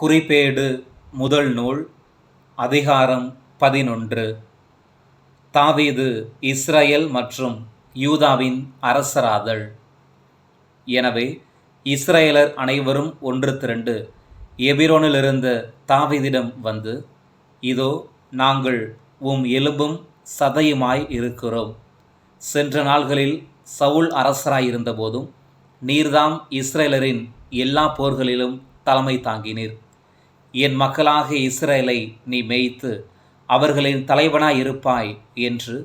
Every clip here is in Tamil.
குறிப்பேடு முதல் நூல் அதிகாரம் பதினொன்று. தாவீது இஸ்ரேல் மற்றும் யூதாவின் அரசராதல். எனவே இஸ்ரேலர் அனைவரும் ஒன்று திரண்டு எபிரோனிலிருந்த தாவீதிடம் வந்து இதோ நாங்கள் உம் எலும்பும் சதையுமாய் இருக்கிறோம். சென்ற நாள்களில் சவுல் அரசராயிருந்தபோதும் நீர்தாம் இஸ்ரேலரின் எல்லா போர்களிலும் தலைமை தாங்கினீர். என் மக்களாகிய இஸ்ரேலை நீ மேய்த்து அவர்களின் தலைவனாய் இருப்பாய் என்று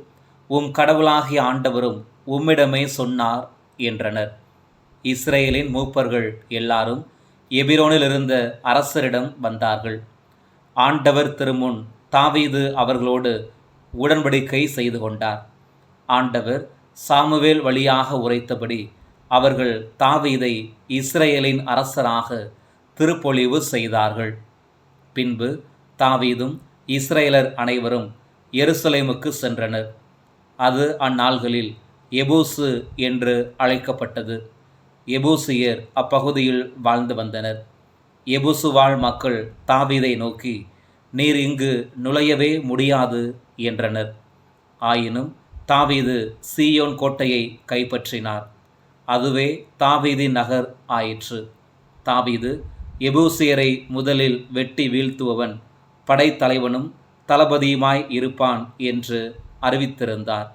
உம் கடவுளாகிய ஆண்டவரும் உம்மிடமே சொன்னார் என்றனர். இஸ்ரேலின் மூப்பர்கள் எல்லாரும் எபிரோனில் இருந்த அரசரிடம் வந்தார்கள். ஆண்டவர் திருமுன் தாவீது அவர்களோடு உடன்படிக்கை செய்து கொண்டார். ஆண்டவர் சாமுவேல் வழியாக உரைத்தபடி அவர்கள் தாவீதை இஸ்ரேலின் அரசராக திருப்பொழிவு செய்தார்கள். பின்பு தாவீதும் இஸ்ரேலர் அனைவரும் எருசலேமுக்கு சென்றனர். அது அந்நாள்களில் எபூசு என்று அழைக்கப்பட்டது. எபூசியர் அப்பகுதியில் வாழ்ந்து வந்தனர். எபூசு வாழ் மக்கள் தாவீதை நோக்கி நீர் இங்கு நுழையவே முடியாது என்றனர். ஆயினும் தாவீது சீயோன் கோட்டையை கைப்பற்றினார். அதுவே தாவீதின் நகர் ஆயிற்று. தாவீது எபூசியரை முதலில் வெட்டி வீழ்த்துபவன் படைத்தலைவனும் தளபதியுமாய் இருப்பான் என்று அறிவித்திருந்தார்.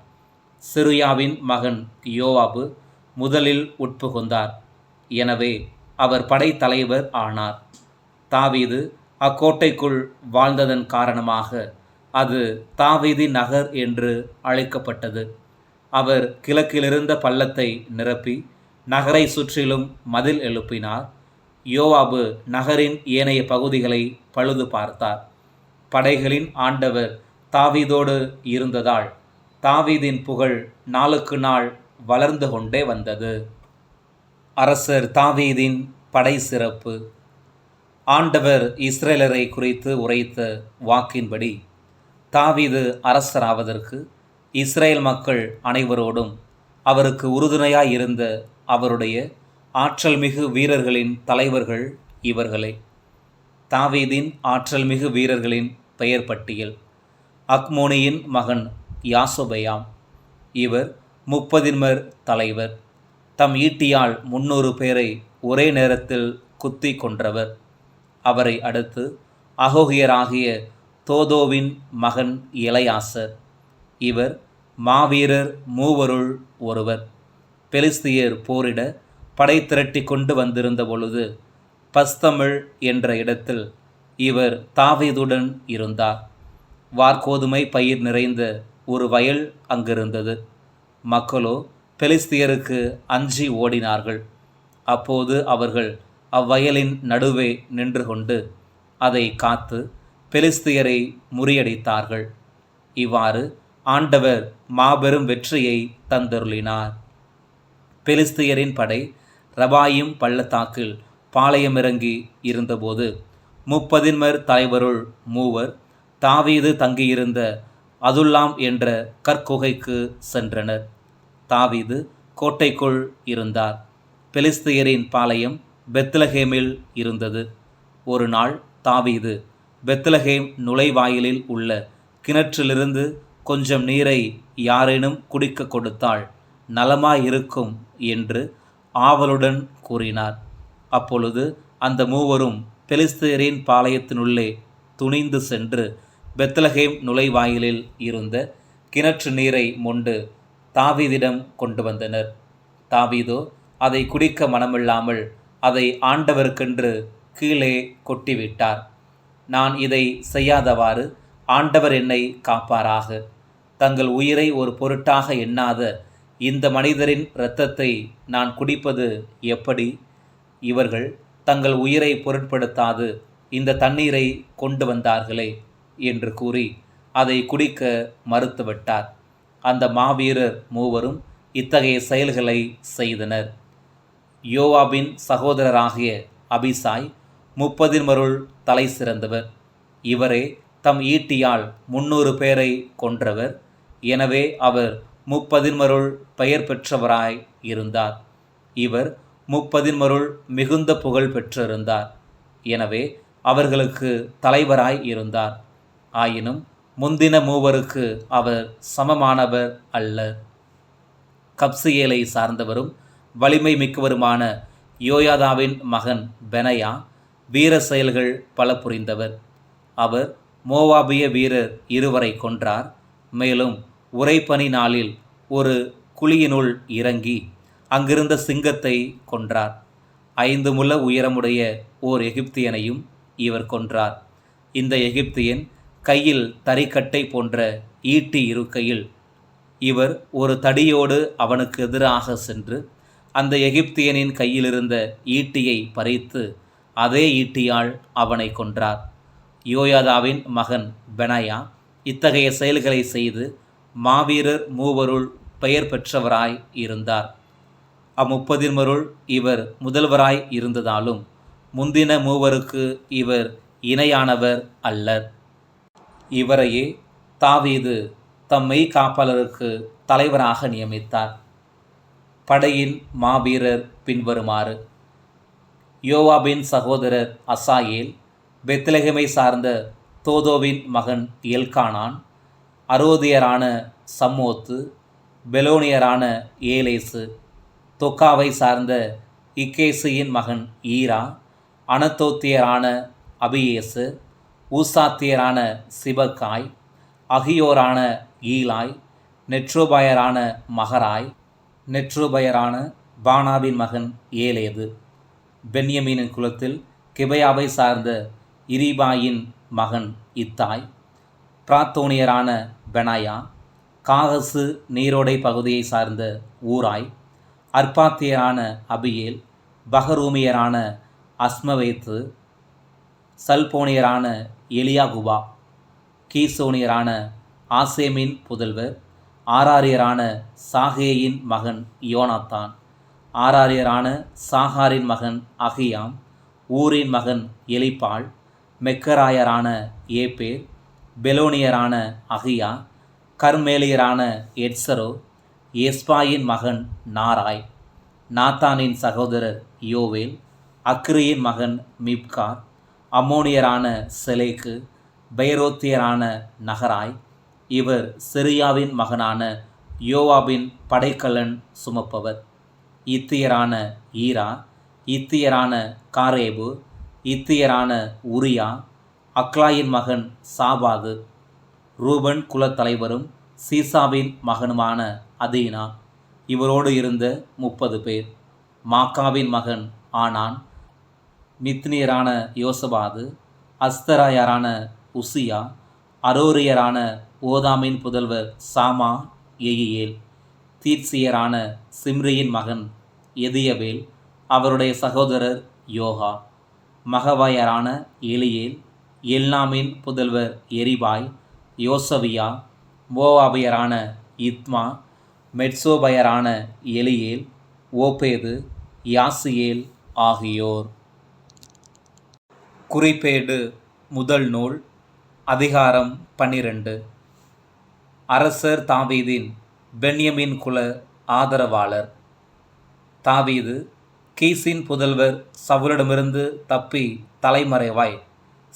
சிரியாவின் மகன் யோவாபு முதலில் உட்புகுந்தார். எனவே அவர் படைத்தலைவர் ஆனார். தாவீது அக்கோட்டைக்குள் வாழ்ந்ததன் காரணமாக அது தாவீதி நகர் என்று அழைக்கப்பட்டது. அவர் கிழக்கிலிருந்த பள்ளத்தை நிரப்பி நகரை சுற்றிலும் மதில் எழுப்பினார். யோவாபு நகரின் ஏனைய பகுதிகளை பழுது பார்த்தார். படைகளின் ஆண்டவர் தாவீதோடு இருந்ததால் தாவீதின் புகழ் நாளுக்கு நாள் வளர்ந்து கொண்டே வந்தது. அரசர் தாவீதின் படை சிறப்பு. ஆண்டவர் இஸ்ரேலரை குறித்து உரைத்த வாக்கின்படி தாவீது அரசராவதற்கு இஸ்ரேல் மக்கள் அனைவரோடும் அவருக்கு உறுதுணையாக இருந்த அவருடைய ஆற்றல் மிகு வீரர்களின் தலைவர்கள் இவர்களே. தாவீதின் ஆற்றல் மிகு வீரர்களின் பெயர் பட்டியல். அக்மோனியின் மகன் யாசோபயாம். இவர் முப்பதின்மர் தலைவர். தம் ஈட்டியால் முன்னூறு பேரை ஒரே நேரத்தில் குத்தி கொன்றவர். அவரை அடுத்து அகோகியராகிய தோதோவின் மகன் இளையாசர் இவர் மாவீரர் மூவருள் ஒருவர். பெலிஸ்தியர் போரிட படை திரட்டி கொண்டு வந்திருந்த பொழுது பஸ்தமிழ் என்ற இடத்தில் இவர் தாவீதுடன் இருந்தார். வார்கோதுமை பயிர் நிறைந்த ஒரு வயல் அங்கிருந்தது. மக்களோ பெலிஸ்தியருக்கு அஞ்சி ஓடினார்கள். அப்போது அவர்கள் அவ்வயலின் நடுவே நின்று கொண்டு அதை காத்து பெலிஸ்தியரை முறியடித்தார்கள். இவ்வாறு ஆண்டவர் மாபெரும் வெற்றியை தந்தருளினார். பெலிஸ்தியரின் படை ரபாயும் பள்ளத்தாக்கில் பாளையமிறங்கி இருந்தபோது முப்பதின்மர் தலைவருள் மூவர் தாவீது தங்கியிருந்த அதுல்லாம் என்ற கற்குகைக்கு சென்றனர். தாவீது கோட்டைக்குள் இருந்தார். பெலிஸ்தியரின் பாளையம் பெத்லஹேமில் இருந்தது. ஒரு நாள் தாவீது பெத்லஹேம் நுழைவாயிலில் உள்ள கிணற்றிலிருந்து கொஞ்சம் நீரை யாரேனும் குடிக்க கொடுத்தால் நலமாயிருக்கும் என்று ஆவலுடன் கூறினார். அப்பொழுது அந்த மூவரும் பெலிஸ்தியரின் பாளையத்தினுள்ளே துணிந்து சென்று பெத்லஹேம் நுழைவாயிலில் இருந்த கிணற்று நீரை மொண்டு தாவீதிடம் கொண்டு வந்தனர். தாவீதோ அதை குடிக்க மனமில்லாமல் அதை ஆண்டவருக்கென்று கீழே கொட்டிவிட்டார். நான் இதை செய்யாதவாறு ஆண்டவர் என்னை காப்பாராக. தங்கள் உயிரை ஒரு பொருட்டாக எண்ணாத இந்த மனிதரின் இரத்தத்தை நான் குடிப்பது எப்படி? இவர்கள் தங்கள் உயிரை பொருட்படுத்தாது இந்த தண்ணீரை கொண்டு வந்தார்களே என்று கூறி அதை குடிக்க மறுத்துவிட்டார். அந்த மாவீரர் மூவரும் இத்தகைய செயல்களை செய்தனர். யோவாபின் சகோதரராகிய அபிசாய் முப்பதின்மருள் தலை சிறந்தவர். இவரே தம் ஈட்டியால் முன்னூறு பேரை கொன்றவர். எனவே அவர் முப்பதின்மருள் பெயர் பெற்றவராய் இருந்தார். இவர் முப்பதின்மருள் மிகுந்த புகழ் பெற்றிருந்தார். எனவே அவர்களுக்கு தலைவராய் இருந்தார். ஆயினும் முந்தின மூவருக்கு அவர் சமமானவர் அல்ல. கப்சியேலை சார்ந்தவரும் வலிமை மிக்கவருமான யோயாதாவின் மகன் பெனயா வீர செயல்கள் பல புரிந்தவர். அவர் மோவாபிய வீரர் இருவரை கொன்றார். மேலும் உரைப்பனி நாளில் ஒரு குழியினுள் இறங்கி அங்கிருந்த சிங்கத்தை கொன்றார். ஐந்து முழ உயரமுடைய ஓர் எகிப்தியனையும் இவர் கொன்றார். இந்த எகிப்தியன் கையில் தறிக்கட்டை போன்ற ஈட்டி இருக்கையில் இவர் ஒரு தடியோடு அவனுக்கு எதிராக சென்று அந்த எகிப்தியனின் கையிலிருந்த ஈட்டியை பறித்து அதே ஈட்டியால் அவனை கொன்றார். யோயாதாவின் மகன் பெனயா இத்தகைய செயல்களை செய்து மாவீரர் மூவருள் பெயர் பெற்றவராய் இருந்தார். அம்முப்பதின்மருள் இவர் முதல்வராய் இருந்ததாலும் முந்தின மூவருக்கு இவர் இணையானவர் அல்லர். இவரையே தாவீது தம் மெய்காப்பாளருக்கு தலைவராக நியமித்தார். படையின் மாவீரர் பின்வருமாறு. யோவாபின் சகோதரர் அசாயேல் பெத்லகமை சார்ந்த தோதோவின் மகன் எல்கானான் அரோதியரான சம்மோத்து பெலோனியரான ஏலேசு தொக்காவை சார்ந்த இக்கேசியின் மகன் ஈரா அனத்தோத்தியரான அபியேசு ஊசாத்தியரான சிபக்காய் அகியோரான ஈலாய் நெட்ரோபயரான மகராய் நெட்ரோபயரான பானாவின் மகன் ஏலேது. பென்யமீனின் குலத்தில் கிபயாவை சார்ந்த இரிபாயின் மகன் இத்தாய் பிராத்தோனியரான பெனாயா காகசு நீரோடை பகுதியை சார்ந்த ஊராய் அர்பாத்தியரான அபியேல் பஹரூமியரான அஸ்மவேத்து சல்போனியரான எலியாகுபா கீசோனியரான ஆசேமின் புதல்வர் ஆராரியரான சாகேயின் மகன் யோனாத்தான் ஆராரியரான சாகாரின் மகன் அகியாம் ஊரின் மகன் எலிப்பாள் மெக்கராயரான ஏபேர் பெலோனியரான அகியா கர்மேலியரான எட்சரோ எஸ்பாயின் மகன் நாராய் நாத்தானின் சகோதரர் யோவேல் அக்ரியின் மகன் மிப்கார் அம்மோனியரான செலேக்கு பைரோத்தியரான நகராய் இவர் சிரியாவின் மகனான யோவாபின் படைக்கலன் சுமப்பவர். இத்தியரான ஈரா இத்தியரான காரேபு இத்தியரான உரியா அக்லாயின் மகன் சாபாது ரூபன் குலத்தலைவரும் சீசாவின் மகனுமான அதீனா. இவரோடு இருந்த முப்பது பேர். மாக்காவின் மகன் ஆனான். மித்னியரான யோசபாது அஸ்தராயரான உசியா அரோரியரான ஓதாமின் புதல்வர் சாமா எயியேல் தீர்சியரான சிம்ரியின் மகன் எதியவேல் அவருடைய சகோதரர் யோகா மகவாயரான எலியேல் எல்லாமின் புதல்வர் எரிபாய் யோசவியா மோவாபியரான இத்மா மெட்சோபயரான எலியேல் ஓபேது யாசியேல் ஆகியோர். குறிப்பேடு முதல் நூல் அதிகாரம் பன்னிரண்டு. அரசர் தாவீதின் பென்யமின் குல ஆதரவாளர். தாவீது கீசின் புதல்வர் சவுலிடமிருந்து தப்பி தலைமறைவாய்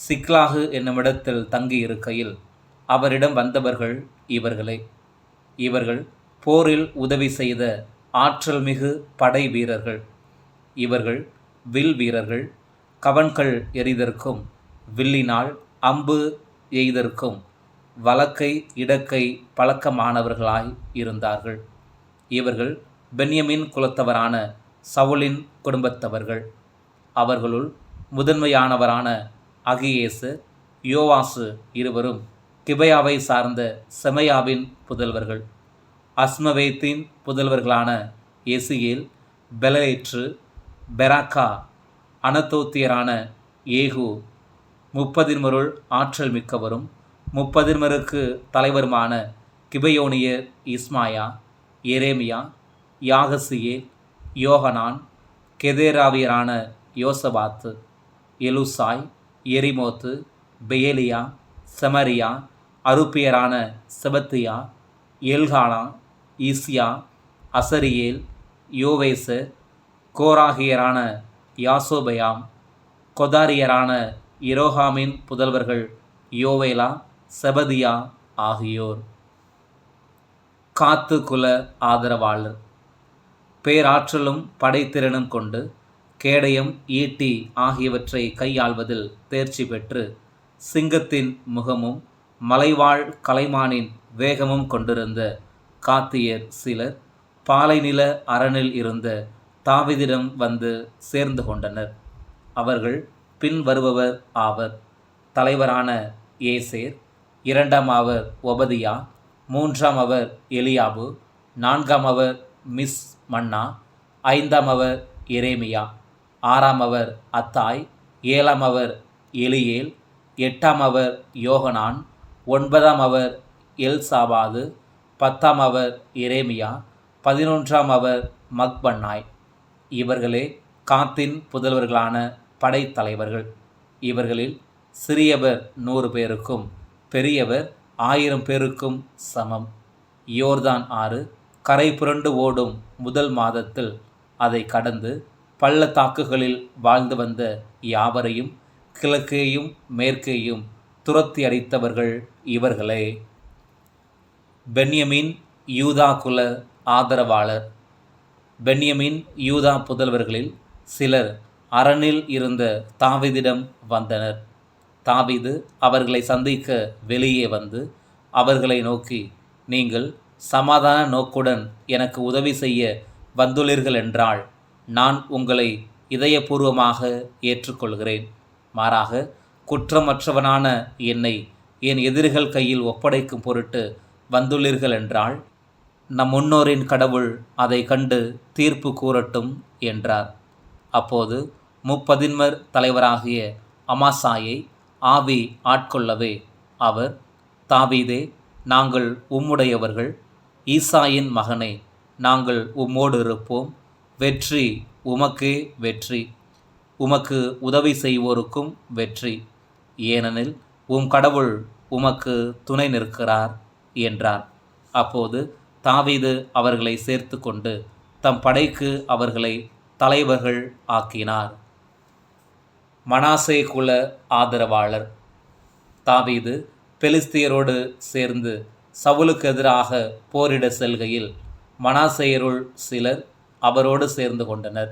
சிக்லாகு என்னுமிடத்தில் தங்கியிருக்கையில் அவரிடம் வந்தவர்கள் இவர்களே. இவர்கள் போரில் உதவி செய்த ஆற்றல் மிகு படை வீரர்கள். இவர்கள் வில் வீரர்கள். கவன்கள் எறிதற்கும் வில்லினால் அம்பு எய்தற்கும் வழக்கை இடக்கை பழக்கமானவர்களாய் இருந்தார்கள். இவர்கள் பென்யமின் குலத்தவரான சவுலின் குடும்பத்தவர்கள். அவர்களுள் முதன்மையானவரான அகியேசு யோவாசு இருவரும் கிபயாவை சார்ந்த செமையாவின் புதல்வர்கள். அஸ்மவேத்தின் புதல்வர்களான எசியேல் பெலேற்று பெராக்கா அனத்தோத்தியரான ஏகு முப்பதின்மருள் ஆற்றல் மிக்கவரும் முப்பதின்மருக்கு தலைவருமான கிபயோனியர் இஸ்மாயா எரேமியா யாகசியே யோகனான் கெதேராவியரான யோசபாத்து எலுசாய் எரிமோத்து பெயலியா செமரியா அருப்பியரான செபத்தியா எல்கானா ஈசியா அசரியேல் யோவேசு கோராகியரான யாசோபயாம் கொதாரியரான இரோஹாமின் புதல்வர்கள் யோவேலா செபதியா ஆகியோர். காத்து குல ஆதரவாளர். பேராற்றலும் படைத்திறனும் கொண்டு கேடயம் ஈட்டி ஆகியவற்றை கையாள்வதில் தேர்ச்சி பெற்று சிங்கத்தின் முகமும் மலைவாழ் கலைமானின் வேகமும் கொண்டிருந்த காத்தியர் சிலர் பாலைநில அரணில் இருந்த தாவிதிடம் வந்து சேர்ந்து கொண்டனர். அவர்கள் பின்வருபவர் ஆவர் தலைவரான ஏசேர் இரண்டாம் அவர் ஒபதியா மூன்றாம் அவர் எலியாபு நான்காம் அவர் மிஸ் மன்னா ஐந்தாம் அவர் எரேமியா ஆறாம் அவர் அத்தாய் ஏழாம் அவர் எலியேல் எட்டாம் அவர் யோகனான் ஒன்பதாம் அவர் எல்சாபாது பத்தாம் அவர் இரேமியா பதினொன்றாம் அவர் மக்பன்னாய். இவர்களே காத்தின் புதல்வர்களான படைத்தலைவர்கள் இவர்களில் சிறியவர் நூறு பேருக்கும் பெரியவர் ஆயிரம் பேருக்கும் சமம். யோர்தான் ஆறு கரை புரண்டு ஓடும் முதல் மாதத்தில் அதை கடந்து பள்ளத்தாக்குகளில் வாழ்ந்து வந்த யாவரையும் கிழக்கேயும் மேற்கேயும் துரத்தி அடித்தவர்கள் இவர்களே. பென்யமின் யூதா குல ஆதரவாளர். பென்யமின் யூதா புதல்வர்களில் சிலர் அரணில் இருந்த தாவிதிடம் வந்தனர். தாவிது அவர்களை சந்திக்க வெளியே வந்து அவர்களை நோக்கி நீங்கள் சமாதான நோக்குடன் எனக்கு உதவி செய்ய வந்துள்ளீர்கள் என்றால் நான் உங்களை இதயபூர்வமாக ஏற்றுக்கொள்கிறேன். மாறாக குற்றமற்றவனான என்னை என் எதிரிகள் கையில் ஒப்படைக்கும் பொருட்டு வந்துள்ளீர்கள் என்றால் நம் முன்னோரின் கடவுள் அதை கண்டு தீர்ப்பு கூறட்டும் என்றார். அப்போது முப்பதின்மர் தலைவராகிய அமாசாயை ஆவி ஆட்கொள்ளவே அவர் தாவீதே நாங்கள் உம்முடையவர்கள். ஈசாயின் மகனே நாங்கள் உம்மோடு இருப்போம். வெற்றி உமக்கே வெற்றி. உமக்கு உதவி செய்வோருக்கும் வெற்றி. ஏனெனில் உம் கடவுள் உமக்கு துணை நிற்கிறார் என்றார். அப்போது தாவீது அவர்களை சேர்த்து கொண்டு தம் படைக்கு அவர்களை தலைவர்கள் ஆக்கினார். மனாசே குல ஆதரவாளர். தாவீது பெலிஸ்தியரோடு சேர்ந்து சவுலுக்கு எதிராக போரிட செல்கையில் மனாசேயருள் சிலர் அவரோடு சேர்ந்து கொண்டனர்.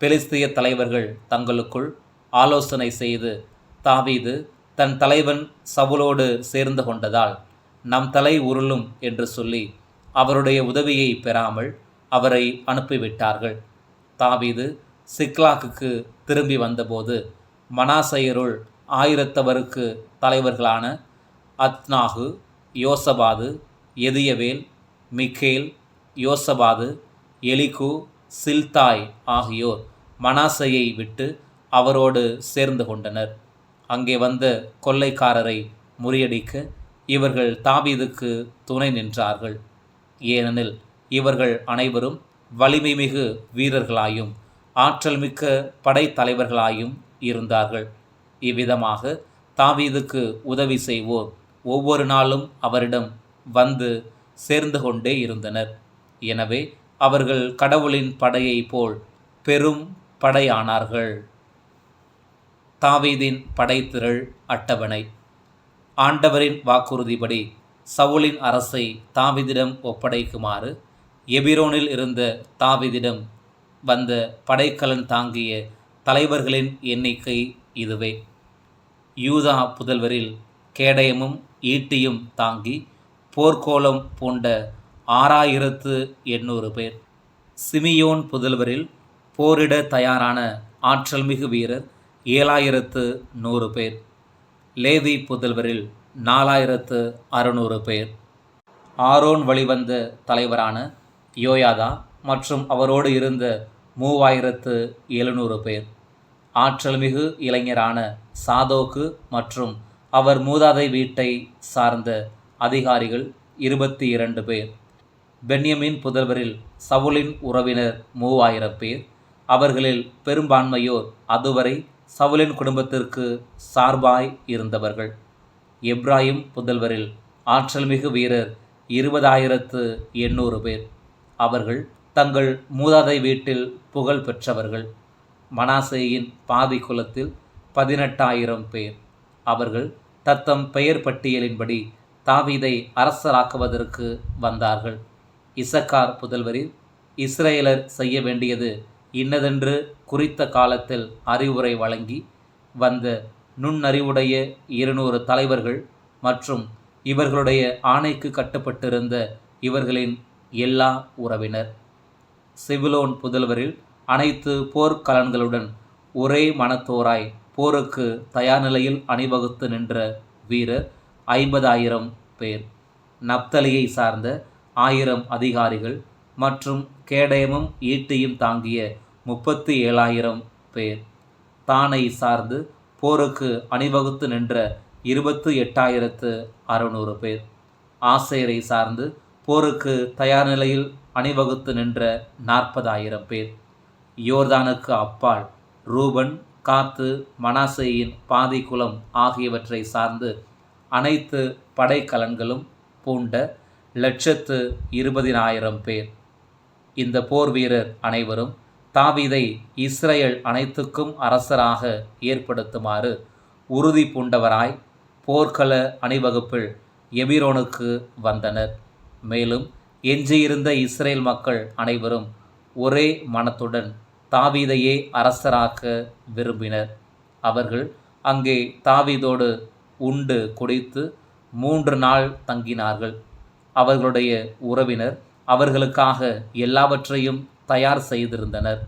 பெலிஸ்திய தலைவர்கள் தங்களுக்குள் ஆலோசனை செய்து தாவீது தன் தலைவன் சவுலோடு சேர்ந்து கொண்டதால் நம் தலை உருளும் என்று சொல்லி அவருடைய உதவியை பெறாமல் அவரை அனுப்பிவிட்டார்கள். தாவீது சிக்லாக்குக்கு திரும்பி வந்தபோது மனாசையருள் ஆயிரத்தவருக்கு தலைவர்களான அத்னாகு யோசபாது எதியவேல் மிக்கேல் யோசபாது எலிகு சில்தாய் ஆகியோர் மனாசையை விட்டு அவரோடு சேர்ந்து கொண்டனர். அங்கே வந்த கொள்ளைக்காரரை முறியடிக்க இவர்கள் தாபீதுக்கு துணை நின்றார்கள். ஏனெனில் இவர்கள் அனைவரும் வலிமை மிகு வீரர்களாயும் ஆற்றல் மிக்க படைத்தலைவர்களாயும் இருந்தார்கள். இவ்விதமாக தாவீதுக்கு உதவி செய்வோர் ஒவ்வொரு நாளும் அவரிடம் வந்து சேர்ந்து கொண்டே இருந்தனர். எனவே அவர்கள் கடவுளின் படையைப் போல் பெரும் படையானார்கள். தாவீதின் படைத்திரள் அட்டவணை. ஆண்டவரின் வாக்குறுதிப்படி சவுலின் அரசை தாவிதிடம் ஒப்படைக்குமாறு எபிரோனில் இருந்த தாவிதிடம் வந்த படைக்கலன் தாங்கிய தலைவர்களின் எண்ணிக்கை இதுவே. யூதா புதல்வரில் கேடயமும் ஈட்டியும் தாங்கி போர்க்கோலம் பூண்ட ஆறாயிரத்து எண்ணூறு பேர். சிமியோன் புதல்வரில் போரிட தயாரான ஆற்றல்மிகு வீரர் ஏழாயிரத்து நூறு பேர். லேவி புதல்வரில் நாலாயிரத்து அறுநூறு பேர். ஆரோன் வழிவந்த தலைவரான யோயாதா மற்றும் அவரோடு இருந்த மூவாயிரத்து எழுநூறு பேர். ஆற்றல்மிகு இளைஞரான சாதோக்கு மற்றும் அவர் மூதாதை வீட்டை சார்ந்த அதிகாரிகள் இருபத்தி இரண்டு பேர். பென்யமின் புதல்வரில் சவுலின் உறவினர் மூவாயிரம் பேர். அவர்களில் பெரும்பான்மையோர் அதுவரை சவுலின் குடும்பத்திற்கு சார்பாய் இருந்தவர்கள். எப்ராஹிம் புதல்வரில் ஆற்றல்மிகு வீரர் இருபதாயிரத்து எண்ணூறு பேர். அவர்கள் தங்கள் மூதாதை வீட்டில் புகழ் பெற்றவர்கள். மனாசேயின் பாதி குலத்தில் பதினெட்டாயிரம் பேர். அவர்கள் தத்தம் பெயர் பட்டியலின்படி தாவீதை அரசராக்குவதற்கு வந்தார்கள். இசக்கார் புதல்வரில் இஸ்ரேலர் செய்ய வேண்டியது இன்னதென்று குறித்த காலத்தில் அறிவுரை வழங்கி வந்த நுண்ணறிவுடைய இருநூறு தலைவர்கள் மற்றும் இவர்களுடைய ஆணைக்கு கட்டுப்பட்டிருந்த இவர்களின் எல்லா உறவினர். சிவிலோன் புதல்வரில் அனைத்து போர்க்கலன்களுடன் ஒரே மனத்தோராய் போருக்கு தயார் நிலையில் அணிவகுத்து நின்ற வீரர் ஐம்பதாயிரம் பேர். நப்தலியை சார்ந்த ஆயிரம் அதிகாரிகள் மற்றும் கேடயமும் ஈட்டியும் தாங்கிய முப்பத்தி ஏழாயிரம் பேர். தானை சார்ந்து போருக்கு அணிவகுத்து நின்ற இருபத்து எட்டாயிரத்து அறுநூறு பேர். ஆசிரியரை சார்ந்து போருக்கு தயார் நிலையில் அணிவகுத்து நின்ற நாற்பதாயிரம் பேர். யோர்தானுக்கு அப்பால் ரூபன் காத்து மனாசையின் பாதிக்குளம் ஆகியவற்றை சார்ந்து அனைத்து படைக்கலன்களும் பூண்ட லட்சத்து இருபதினாயிரம் பேர். இந்த போர் வீரர் அனைவரும் தாவீதை இஸ்ரேல் அனைத்துக்கும் அரசராக ஏற்படுத்துமாறு உறுதி பூண்டவராய் போர்க்கள அணிவகுப்பில் எபிரோனுக்கு வந்தனர். மேலும் எஞ்சியிருந்த இஸ்ரேல் மக்கள் அனைவரும் ஒரே மனத்துடன் தாவீதையே அரசராக்க விரும்பினர். அவர்கள் அங்கே தாவீதோடு உண்டு குடித்து மூன்று நாள் தங்கினார்கள். அவர்களுடைய உறவினர் அவர்களுக்காக எல்லாவற்றையும் தயார் செய்திருந்தனர்.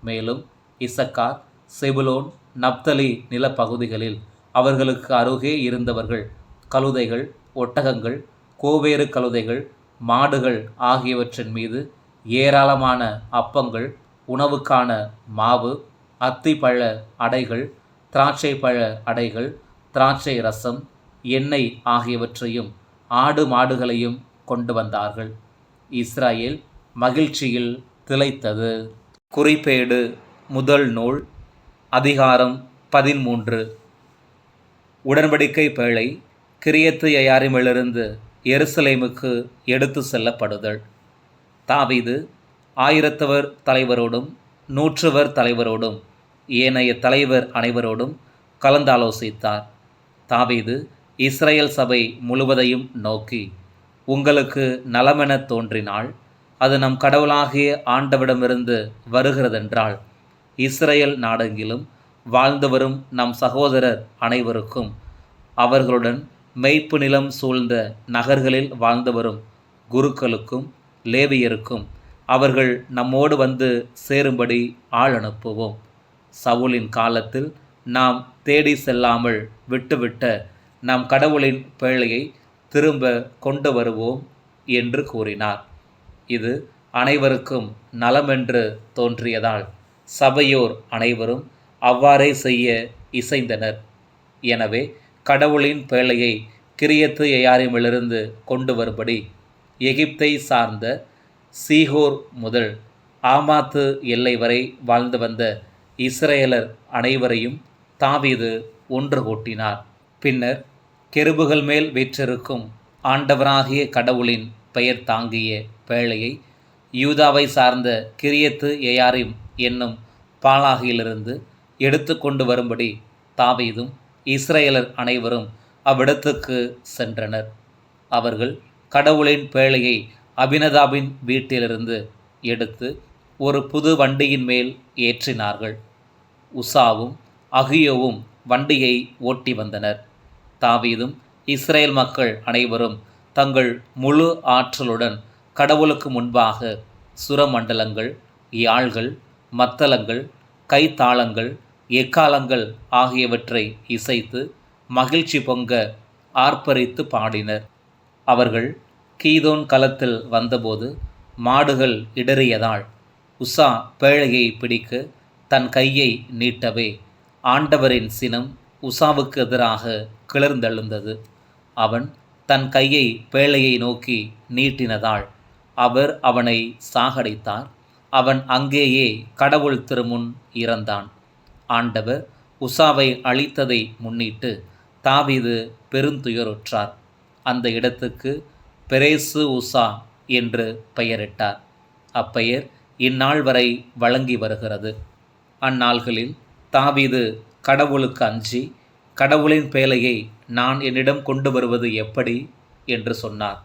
மேலும் இசக்கார் செபுலோன் நப்தலி நிலப்பகுதிகளில் அவர்களுக்கு அருகே இருந்தவர்கள் கழுதைகள் ஒட்டகங்கள் கோவேறு கழுதைகள் மாடுகள் ஆகியவற்றின் மீது ஏராளமான அப்பங்கள் உணவுக்கான மாவு அத்திப்பழ அடைகள் திராட்சை பழ அடைகள் திராட்சை ரசம் எண்ணெய் ஆகியவற்றையும் ஆடு மாடுகளையும் கொண்டு வந்தார்கள். இஸ்ரேல் மகிழ்ச்சியில் திளைத்தது. குறிப்பேடு முதல் நூல் அதிகாரம் பதிமூன்று உடன்படிக்கை பேழை கிரியத்து யயாரிமிலிருந்து எருசலேமுக்கு எடுத்து செல்லப்படுதல். தாவிது ஆயிரத்தவர் தலைவரோடும் நூற்றுவர் தலைவரோடும் ஏனைய தலைவர் அனைவரோடும் கலந்தாலோசித்தார். தாவீது இஸ்ரேல் சபை முழுவதையும் நோக்கி உங்களுக்கு நலமெனத் தோன்றினால் அது நம் கடவுளாகிய ஆண்டவிடமிருந்து வருகிறதென்றால் இஸ்ரேல் நாடெங்கிலும் வாழ்ந்து வரும் நம் சகோதரர் அனைவருக்கும் அவர்களுடன் மெய்ப்பு நிலம் சூழ்ந்த நகர்களில் வாழ்ந்து வரும் குருக்களுக்கும் லேவியருக்கும் அவர்கள் நம்மோடு வந்து சேரும்படி ஆள் அனுப்புவோம். சவுலின் காலத்தில் நாம் தேடி செல்லாமல் விட்டுவிட்ட நம் கடவுளின் பேழையை திரும்ப கொண்டு வருவோம் என்று கூறினார். இது அனைவருக்கும் நலமென்று தோன்றியதால் சபையோர் அனைவரும் அவ்வாறே செய்ய இசைந்தனர். எனவே கடவுளின் பேழையை கிரியத்து எயாரிமிலிருந்து கொண்டு வரும்படி எகிப்தை சார்ந்த சீகோர் முதல் ஆமாத்து எல்லை வரை வாழ்ந்து வந்த இஸ்ரேலர் அனைவரையும் தாவீது ஒன்று கூட்டினார். பின்னர் கெருபுகள் மேல் வீற்றிருக்கும் ஆண்டவராகிய கடவுளின் பெயர் தாங்கிய பேழையை யூதாவை சார்ந்த கிரியத்து எயாரிம் என்னும் பாலாகியிலிருந்து எடுத்து கொண்டு வரும்படி தாவீதும் இஸ்ரேலர் அனைவரும் அவ்விடத்துக்கு சென்றனர். அவர்கள் கடவுளின் பேழையை அபினதாபின் வீட்டிலிருந்து எடுத்து ஒரு புது வண்டியின் மேல் ஏற்றினார்கள். உசாவும் அகியோவும் வண்டியை ஓட்டி வந்தனர். தாவீதும் இஸ்ரேல் மக்கள் அனைவரும் தங்கள் முழு ஆற்றலுடன் கடவுளுக்கு முன்பாக சுரமண்டலங்கள் யாழ்கள் மத்தளங்கள் கைத்தாளங்கள் எக்காலங்கள் ஆகியவற்றை இசைத்து மகிழ்ச்சி பொங்க ஆர்ப்பரித்து பாடினர். அவர்கள் கீதோன் களத்தில் வந்தபோது மாடுகள் இடறியதால் உஷா பேழையை பிடிக்க தன் கையை நீட்டவே ஆண்டவரின் சினம் உஷாவுக்கு எதிராக கிளர்ந்தெழுந்தது. அவன் தன் கையை பேழையை நோக்கி நீட்டினதால் அவர் அவனை சாகடித்தார். அவன் அங்கேயே கடவுள் திருமுன் இறந்தான். ஆண்டவர் உஷாவை அழித்ததை முன்னிட்டு தாவிது பெருந்துயருற்றார். அந்த இடத்துக்கு பெரேசு உஷா என்று பெயரிட்டார். அப்பெயர் இந்நாள் வரை வழங்கி வருகிறது. அந்நாள்களில் தாவிது கடவுளுக்கு அஞ்சி கடவுளின் பேலையை நான் என்னிடம் கொண்டு வருவது எப்படி? என்று சொன்னார்.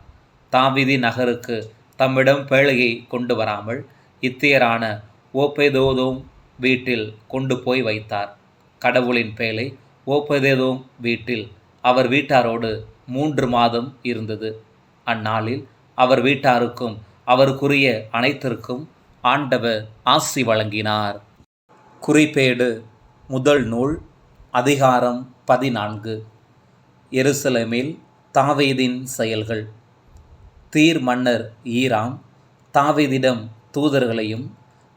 தாவிதி நகருக்கு தம்மிடம் பேழையை கொண்டு வராமல் இத்தியரான ஓப்பேதோதோம் வீட்டில் கொண்டு போய் வைத்தார். கடவுளின் பேழை ஓப்பதேதோம் வீட்டில் அவர் வீட்டாரோடு மூன்று மாதம் இருந்தது. அந்நாளில் அவர் வீட்டாருக்கும் அவருக்குரிய அனைத்திற்கும் ஆண்டவர் ஆசி வழங்கினார். குறிப்பேடு முதல் நூல் அதிகாரம் பதினான்கு. எருசலேமில் தாவீதின் செயல்கள். தீர் மன்னர் ஈராம் தாவீதிடம் தூதர்களையும்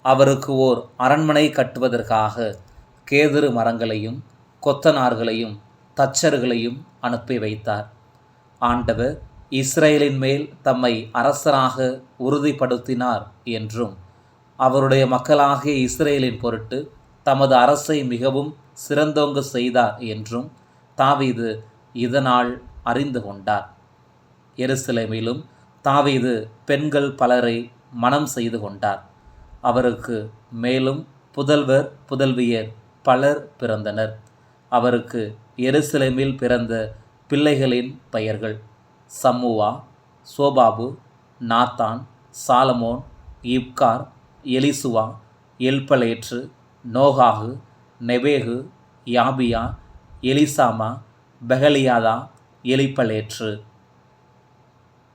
அவருக்கு ஓர் அரண்மனை கட்டுவதற்காக கேதுரு மரங்களையும் கொத்தனார்களையும் தச்சர்களையும் அனுப்பி வைத்தார். ஆண்டவர் இஸ்ரேலின் மேல் தம்மை அரசராக உறுதிப்படுத்தினார் என்றும் அவருடைய மக்களாகிய இஸ்ரேலின் பொருட்டு தமது அரசை மிகவும் சிறந்தோங்க செய்தார் என்றும் தாவீது இதனால் அறிந்து கொண்டார். எருசலேமிலும் தாவீது பெண்கள் பலரை மனம் செய்து கொண்டார். அவருக்கு மேலும் புதல்வர் புதல்வியர் பலர் பிறந்தனர். அவருக்கு எருசலேமில் பிறந்த பிள்ளைகளின் பெயர்கள் சம்முவா சோபாபு நாத்தான் சாலமோன் இப்கார் எலிசுவா எல்பலேற்று நோகாகு நெவேகு யாபியா எலிசாமா பெகலியாதா எலிப்பலேற்று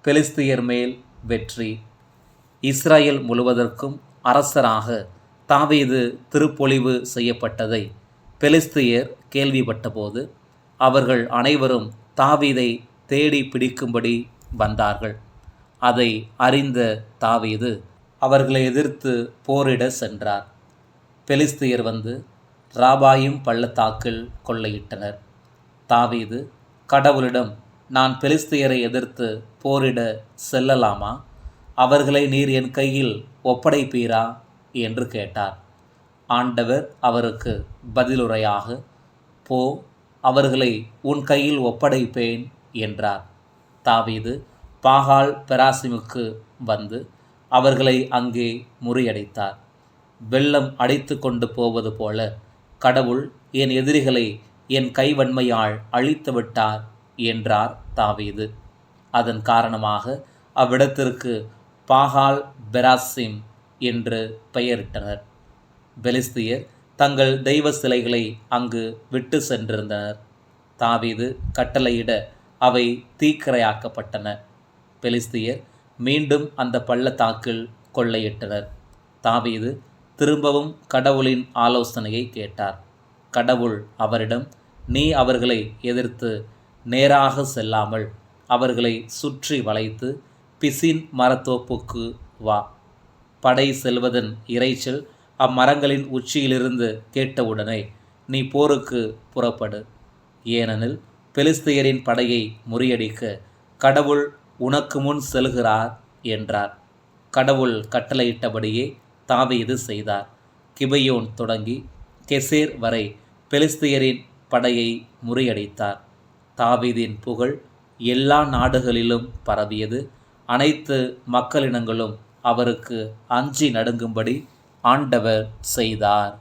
பெலிஸ்தியர் மேல் வெற்றி. இஸ்ரேல் முழுவதற்கும் அரசராக தாவீது திருப்பொழிவு செய்யப்பட்டதை பெலிஸ்தியர் கேள்விப்பட்டபோது அவர்கள் அனைவரும் தாவீதை தேடி பிடிக்கும்படி வந்தார்கள். அதை அறிந்த தாவீது அவர்களை எதிர்த்து போரிட சென்றார். பெலிஸ்தியர் வந்து ராபாயும் பள்ளத்தாக்கில் கொள்ளையிட்டனர். தாவீது கடவுளிடம் நான் பெலிஸ்தியரை எதிர்த்து போரிட செல்லலாமா? அவர்களை நீர் என் கையில் ஒப்படைப்பீரா? என்று கேட்டார். ஆண்டவர் அவருக்கு பதிலுரையாக போ அவர்களை உன் கையில் ஒப்படைப்பேன் என்றார். தாவீது பாகால் பெராசிமுக்கு வந்து அவர்களை அங்கே முறியடைத்தார். வெள்ளம் அடைத்து கொண்டு போவது போல கடவுள் என் எதிரிகளை என் கைவன்மையால் அழித்து விட்டார் என்றார் தாவீது. அதன் காரணமாக அவ்விடத்திற்கு பாகால் பெராசிம் என்று பெயரிட்டனர். பெலிஸ்தியர் தங்கள் தெய்வ சிலைகளை அங்கு விட்டு சென்றிருந்தனர். தாவீது கட்டளையிட அவை தீக்கிரையாக்கப்பட்டன. பெலிஸ்தியர் மீண்டும் அந்த பள்ளத்தாக்கில் கொள்ளையிட்டனர். தாவீது திரும்பவும் கடவுளின் ஆலோசனையை கேட்டார். கடவுள் அவரிடம் நீ அவர்களை எதிர்த்து நேராக செல்லாமல் அவர்களை சுற்றி வளைத்து பிசின் மரத்தோப்புக்கு வா. படை செல்வதன் இறைச்சல் அம்மரங்களின் உச்சியிலிருந்து கேட்டவுடனே நீ போருக்கு புறப்படு. ஏனெனில் பெலிஸ்தியரின் படையை முறியடிக்க கடவுள் உனக்கு முன் செல்கிறார் என்றார். கடவுள் கட்டளையிட்டபடியே தாவீது செய்தார். கிபையோன் தொடங்கி கெசேர் வரை பெலிஸ்தியரின் படையை முறியடித்தார். தாவீதின் புகழ் எல்லா நாடுகளிலும் பரவியது. அனைத்து மக்களினங்களும் அவருக்கு அஞ்சி நடுங்கும்படி ஆண்டவர் செய்தார்.